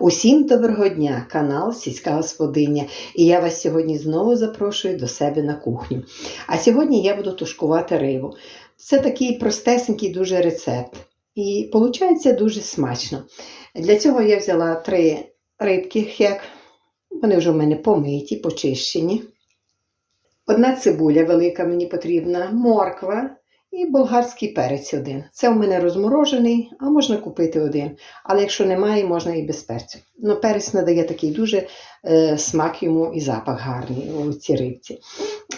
Усім доброго дня, канал Сільська Господиня. І я вас сьогодні знову запрошую до себе на кухню. А сьогодні я буду тушкувати рибу. Це такий простесенький дуже рецепт. І виходить дуже смачно. Для цього я взяла три рибки хек. Вони вже в мене помиті, почищені. Одна цибуля велика мені потрібна, морква і болгарський перець один. Це у мене розморожений, а можна купити один. Але якщо немає, можна і без перцю. Ну, перець надає такий дуже е, смак йому і запах гарний у цій рибці.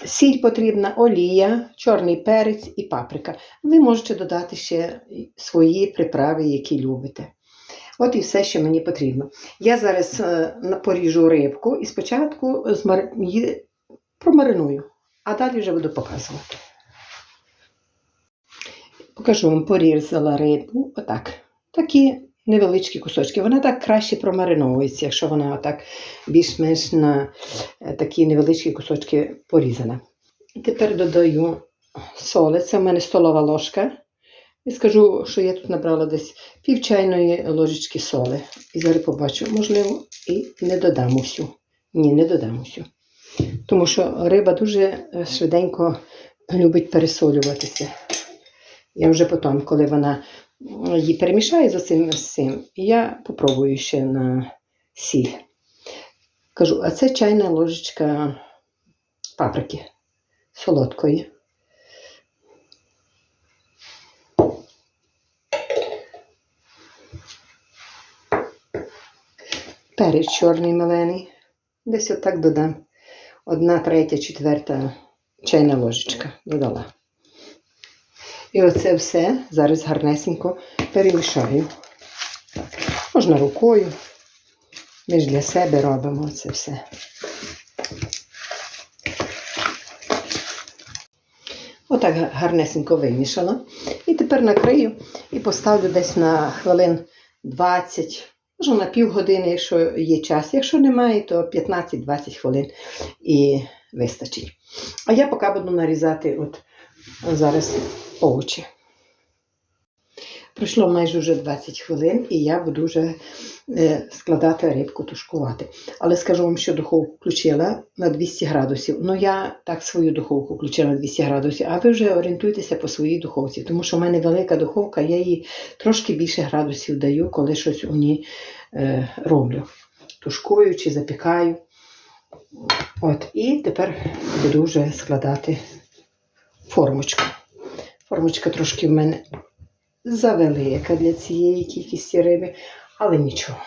Сіль потрібна, олія, чорний перець і паприка. Ви можете додати ще свої приправи, які любите. От і все, що мені потрібно. Я зараз е, поріжу рибку і спочатку змар... її промариную, а далі вже буду показувати. Покажу вам, порізала рибу, отак. Такі невеличкі кусочки. Вона так краще промариновується, якщо вона отак більш-менш на е, такі невеличкі кусочки порізана. Тепер додаю соли. Це в мене столова ложка. І скажу, що я тут набрала десь пів чайної ложечки соли. І зараз побачу, можливо, і не додам усю. Ні, не додам усю. Тому що риба дуже е, швиденько любить пересолюватися. Я вже потім, коли вона її перемішає з з цим, я попробую ще на сіль. Кажу, а це чайна ложечка паприки солодкої. Перець чорний мелений. Десь отак додам. Одна, третя, четверта чайна ложечка додала. І оце все зараз гарнесенько перемішаю. Так. Можна рукою. Ми ж для себе робимо це все. Отак гарнесенько вимішала. І тепер накрию і поставлю десь на хвилин 20, може на півгодини, якщо є час. Якщо немає, то 15-20 хвилин і вистачить. А я поки буду нарізати от зараз овочі. Пройшло майже вже 20 хвилин, і я буду вже е, складати рибку, тушкувати. Але скажу вам, що духовку включила на 200 градусів. Ну, я так свою духовку включила на 200 градусів, а ви вже орієнтуйтеся по своїй духовці, тому що в мене велика духовка, я їй трошки більше градусів даю, коли щось у ній е, роблю. Тушкую чи запікаю. От, і тепер буду вже складати формочку. Формочка трошки в мене завелика для цієї кількості риби, але нічого.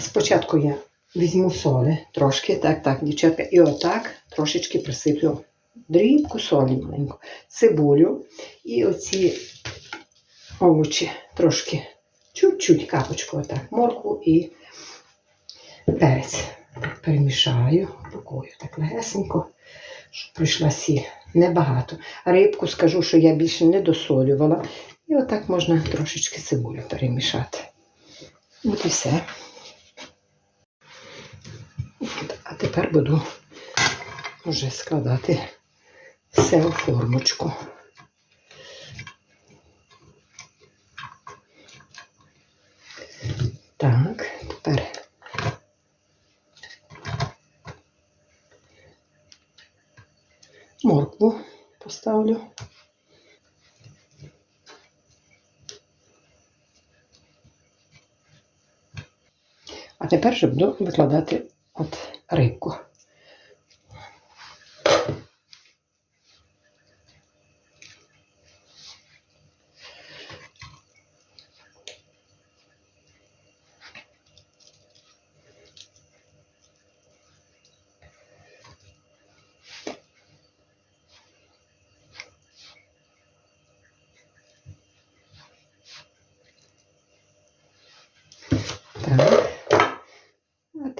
Спочатку я візьму соли трошки, так, так, дівчатка, і отак трошечки присиплю дрібку солі маленьку, цибулю і оці овочі трошки, чуть-чуть капочку, отак, моркву і перець. Перемішаю рукою так легесенько, щоб прийшла сіль. Небагато. Рибку скажу, що я більше не досолювала. І отак можна трошечки цибулю перемішати. От і все. А тепер буду вже складати все у формочку. Так, тепер моркву поставлю. А тепер щоб викладати от рибку.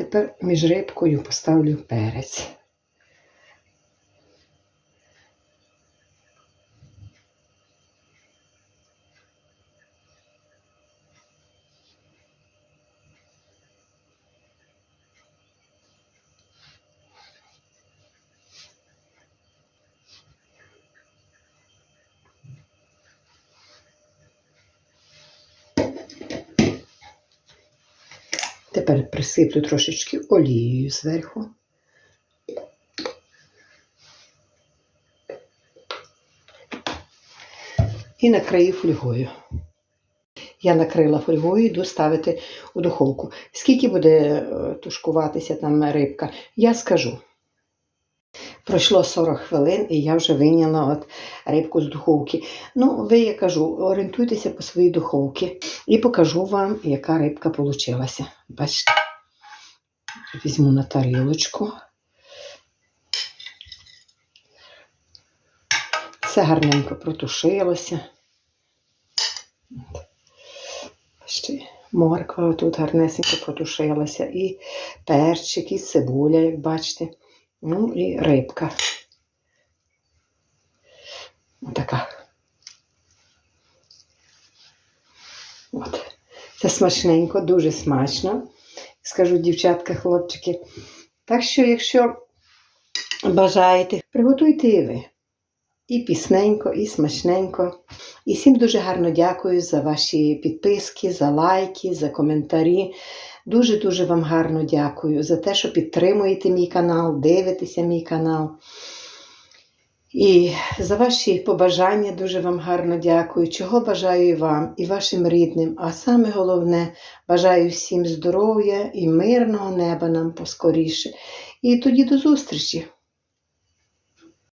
тепер між рибкою поставлю перець. Тепер присиплю трошечки олією зверху. І накрию фольгою. Я накрила фольгою, йду ставити у духовку. Скільки буде е, тушкуватися там рибка, я скажу. Пройшло 40 хвилин, і я вже вийняла от рибку з духовки. Ну, ви, я кажу, орієнтуйтеся по своїй духовці і покажу вам, яка рибка вийшла. Бачите, візьму на тарілочку. Все гарненько протушилося. От. Бачите, морква тут гарнесенько протушилася, і перчик, і цибуля, як бачите. Ну і рибка. Така. От. Це смачненько, дуже смачно. Скажу дівчатка, хлопчики. Так що, якщо бажаєте, приготуйте і ви. І пісненько, і смачненько. І всім дуже гарно дякую за ваші підписки, за лайки, за коментарі. Дуже-дуже вам гарно дякую за те, що підтримуєте мій канал, дивитеся мій канал. І за ваші побажання дуже вам гарно дякую. Чого бажаю і вам, і вашим рідним. А саме головне, бажаю всім здоров'я і мирного неба нам поскоріше. І тоді до зустрічі!